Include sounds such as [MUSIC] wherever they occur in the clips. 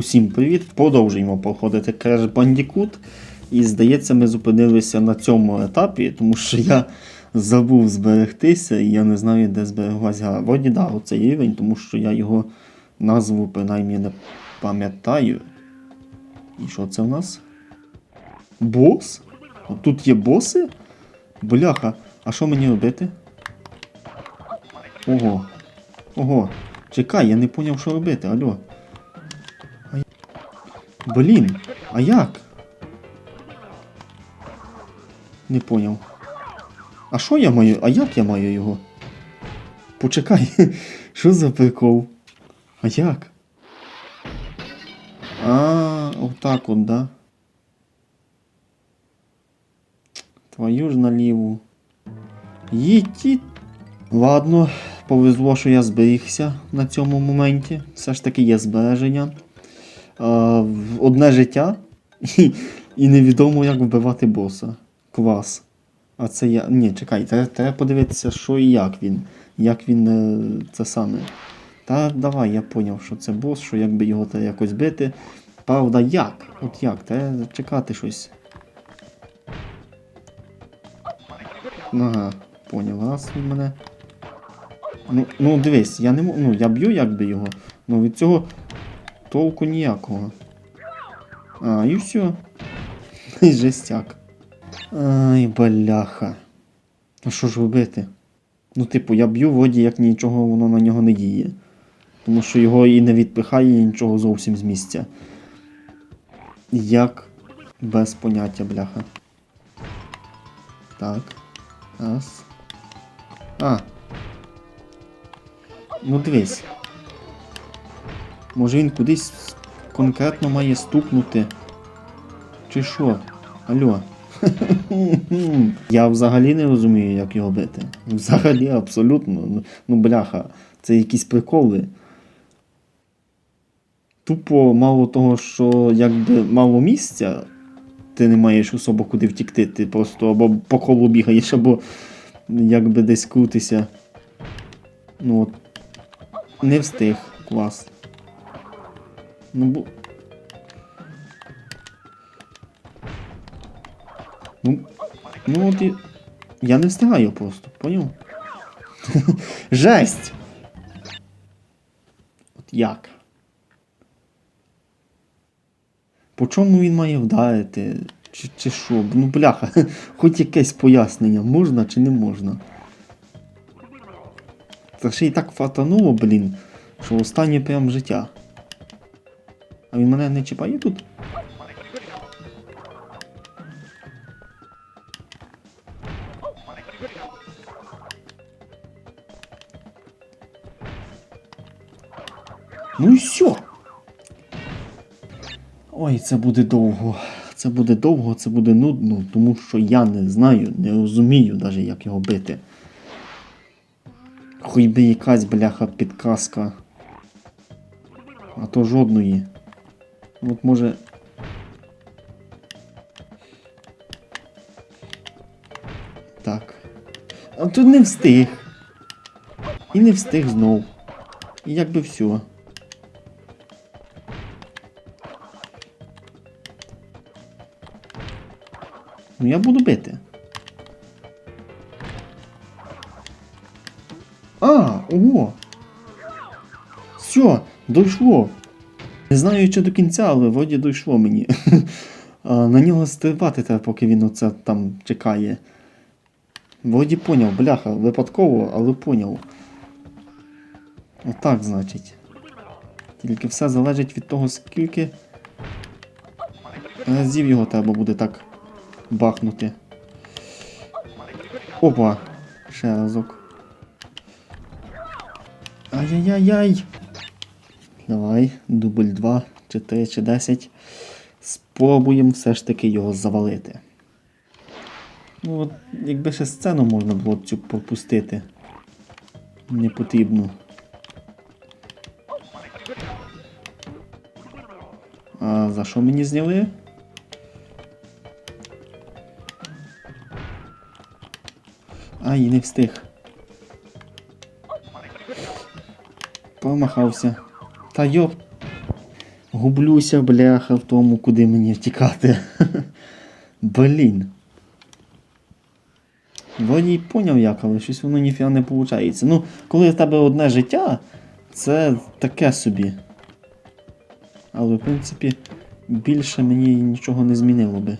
Усім привіт! Продовжуємо проходити Crash Bandicoot. І здається, ми зупинилися на цьому етапі, тому що я забув зберегтися і я не знаю, де збереглась гра. Вроді да, оцей рівень, тому що я його назву принаймні не пам'ятаю. І що це в нас? Бос? Тут є боси? Бляха, а що мені робити? Ого. Ого. Чекай, я не поняв, що робити, алло. Блін, а як? Не поняв. А що я маю? А як я маю його? Почекай, [LAUGHS] що за прикол? А як? А, отак от, да? Твою ж наліву. Їдіть. Ладно, повезло, що я зберігся на цьому моменті. Все ж таки є збереження. А, в одне життя і, і невідомо, як вбивати боса. Клас. А це я. Ні, чекай, треба, подивитися, що і як він. Як він е, це саме. Та давай, я поняв, що це бос, що якби його треба якось бити. Правда, як? От як? Треба чекати щось. Ага, поняв, раз він мене. Ну, ну дивись, я не можу. Ну, я б'ю якби його, ну від цього толку ніякого. А, і все. [LAUGHS] Жестяк. Ай, бляха. А що ж робити? Ну, типу, я б'ю воді, як нічого воно на нього не діє. Тому що його і не відпихає і нічого зовсім з місця. Як без поняття, бляха. Так. Раз. А. Ну дивись. Може він кудись конкретно має стукнути? Чи що? Алло. [LAUGHS] Я взагалі не розумію, як його бити. Взагалі, абсолютно. Ну, Ну, бляха, це якісь приколи. Тупо мало того, що якби мало місця, ти не маєш особо куди втікти, ти просто або по колу бігаєш, або якби десь крутися. Ну от. Не встиг клас. Ну, бо... Ну, ну от і... Я не встигаю просто, поняв? [LAUGHS] Жесть! От як? По чому він має вдарити? Чи, чи що? Ну, бляха, [LAUGHS] хоч якесь пояснення, можна чи не можна? Це ще й так фатануло, блін, що останнє прям життя. А він мене не чіпає тут? Ну і все. Ой, це буде довго. Це буде довго, це буде нудно, тому що я не знаю, не розумію навіть, як його бити. Хоч би якась бляха підказка. А то жодної. От може. Так. А тут не встиг. І не встиг знов. І якби все. Ну я буду бити. А, ого! Все, дійшло. Не знаю, чи до кінця, але вроді дійшло мені. [LAUGHS] На нього стрибати треба, поки він оце там чекає. Вроді поняв, бляха, випадково, але поняв. Отак, значить. Тільки все залежить від того, скільки разів його треба буде так бахнути. Опа! Ще разок. Ай-яй-яй-яй! Давай, дубль 2, чи 3, чи 10. Спробуємо все ж таки його завалити. Ну, от, якби ще сцену можна було цю пропустити. Не потрібно. А за що мені зняли? Ай, не встиг. Помахався. Та йоп. Гублюся, бляха, в тому, куди мені втікати. [LAUGHS] Блін. Вроді й поняв як, але щось воно ніфіга не виходить. Ну, коли в тебе одне життя, це таке собі. Але в принципі більше мені нічого не змінило би.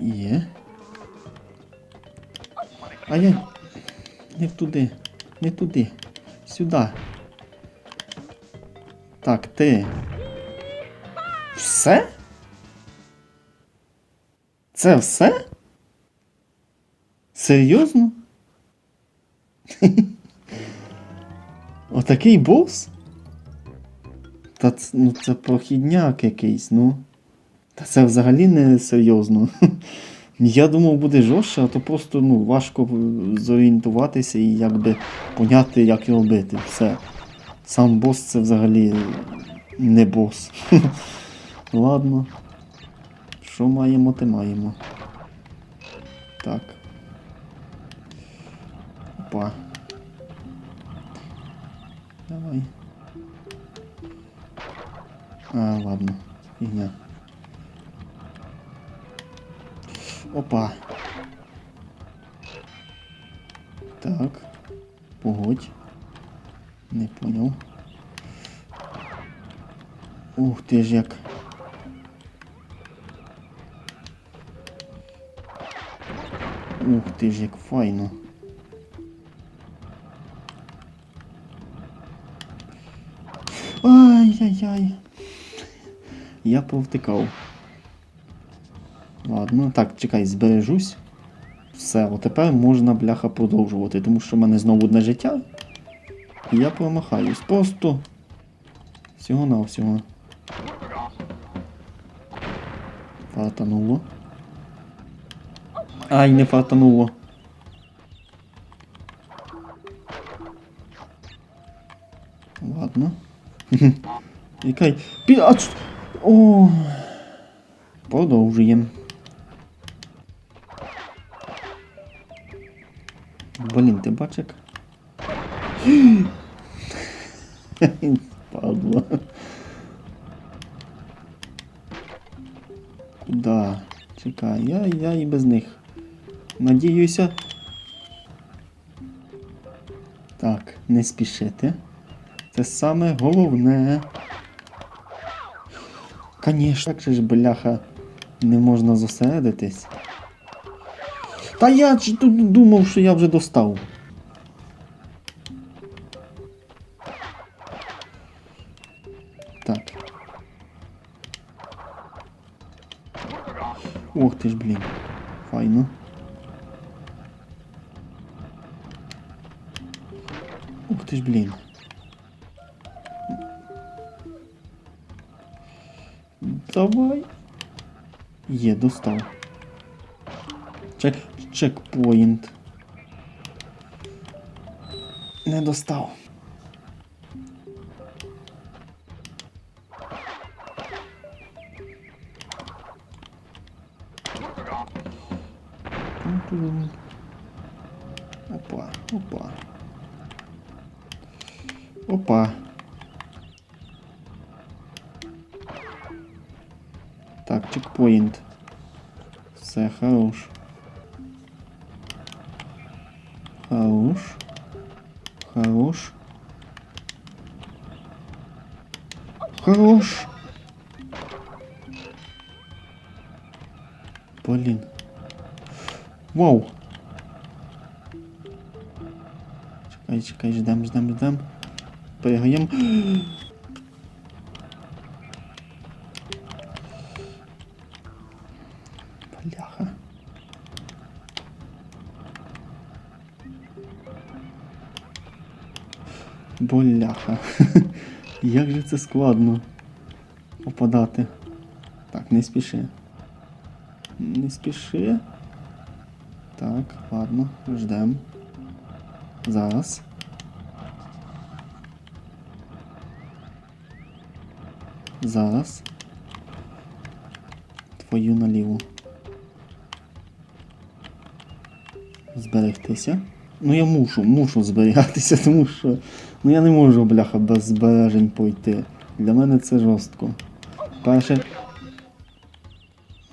Є. А я. Не туди. Не туди. Сюди. Так, ти. Все? Це все? Серйозно? [LAUGHS] Отакий бос? Та ну це прохідняк якийсь, ну. Та це взагалі не серйозно. [LAUGHS] Я думав, буде жорстче, а то просто ну, важко зорієнтуватися і якби поняти, як його бити. Все. Сам бос це взагалі не бос. [LAUGHS] Ладно. Що маємо, те маємо. Так. Опа. Давай. А, ладно. Фігня. Опа. Так. Погодь. Не понял. Ух ти ж як. Ух ти ж як файно. Ай-яй-яй. Я повтикав. Ладно, так, чекай, збережусь. Все, отепер можна бляха продовжувати, тому що в мене знову одне життя. І я промахаюсь. Просто. Всього на всього. Фартануло. Ай, не фартануло. Ладно. [LAUGHS] Якай. Пі... О. Продовжуємо. Блін, ти бачик? Падла. Куда? Чекай, я, я і без них. Надіюся. Так, не спішити. Це саме головне. Конечно, як же ж, бляха, не можна зосередитись. Та я ж тут думав, що я вже достав. Так. Ох ти ж, блін. Файно. Ух ти ж, блін. Давай. Є, достав. Чек, чекпоінт. Не достав. Опа, опа. Опа. Так, чекпоінт. Все, хорош. Хорош. Хорош. Хорош. Блін. Вау. Чекай, чекай, ждем, ждем, ждем. Пригаємо. [GASPS] Боляха. [LAUGHS] Як же це складно попадати. Так, не спіши. Не спіши. Так, ладно, ждем. Зараз. Зараз. Твою наліву. Зберегтися. Ну я мушу, мушу зберігатися, [LAUGHS] тому що ну я не можу, бляха, без збережень пойти. Для мене це жорстко. Перше.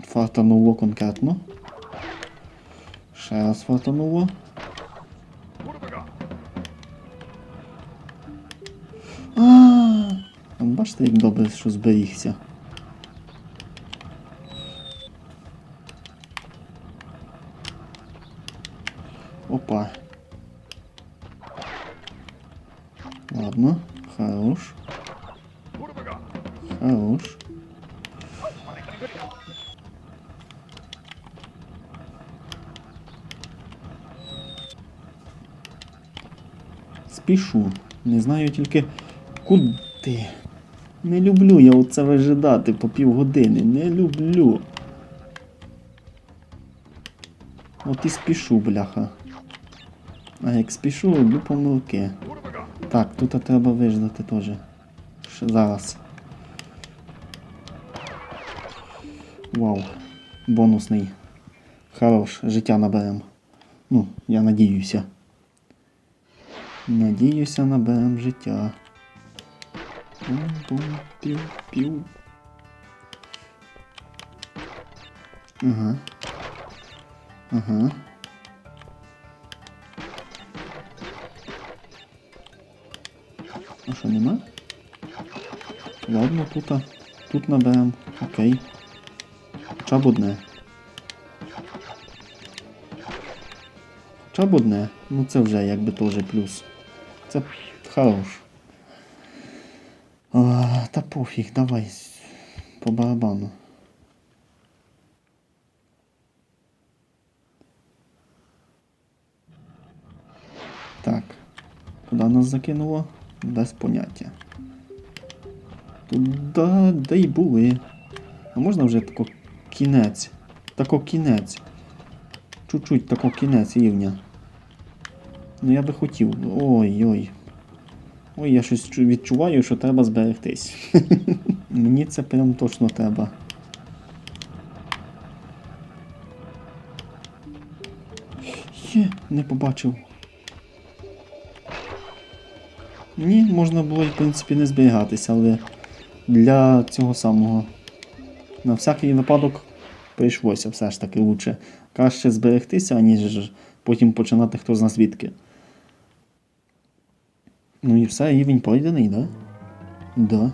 Фартануло конкретно. Ще раз фартануло. А, бачите, як добре, що зберігся. Спішу. Не знаю тільки куди. Не люблю я оце вижидати по півгодини. Не люблю. От і спішу, бляха. А як спішу, роблю помилки. Так, тут треба виждати теж. Зараз. Вау. Бонусний. Хорош, життя наберем. Ну, я надіюся. Надіюся, наберем життя. Пум-пум-пів-пів. Ага. Ага. А що, нема? Ладно, тут, тут наберем. Окей. Хоча б одне. Хоча б одне. Ну це вже якби теж плюс. Це хорош. А, та пофіг, давай. По барабану. Так. Куди нас закинуло? Без поняття. Туди, де й були. А можна вже тако кінець? Тако кінець. Чуть-чуть тако кінець рівня. Ну я би хотів. Ой-ой. Ой, я щось відчуваю, що треба зберегтись. [LAUGHS] Мені це прям точно треба. Є, не побачив. Ні, можна було, в принципі, не зберігатися, але для цього самого. На всякий випадок прийшлося все ж таки лучше. Краще зберегтися, аніж потім починати хто зна звідки. Ну і все, рівень пройдений, да? Да.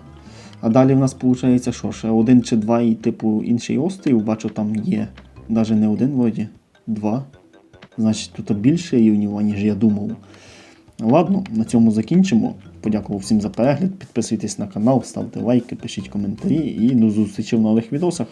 А далі в нас виходить, що ще один чи два і типу інший острів, бачу, там є. Навіть не один вроді. Два. Значить, тут більше рівнів, аніж я думав. Ладно, на цьому закінчимо. Подякував всім за перегляд. Підписуйтесь на канал, ставте лайки, пишіть коментарі і до зустрічі в нових відосах.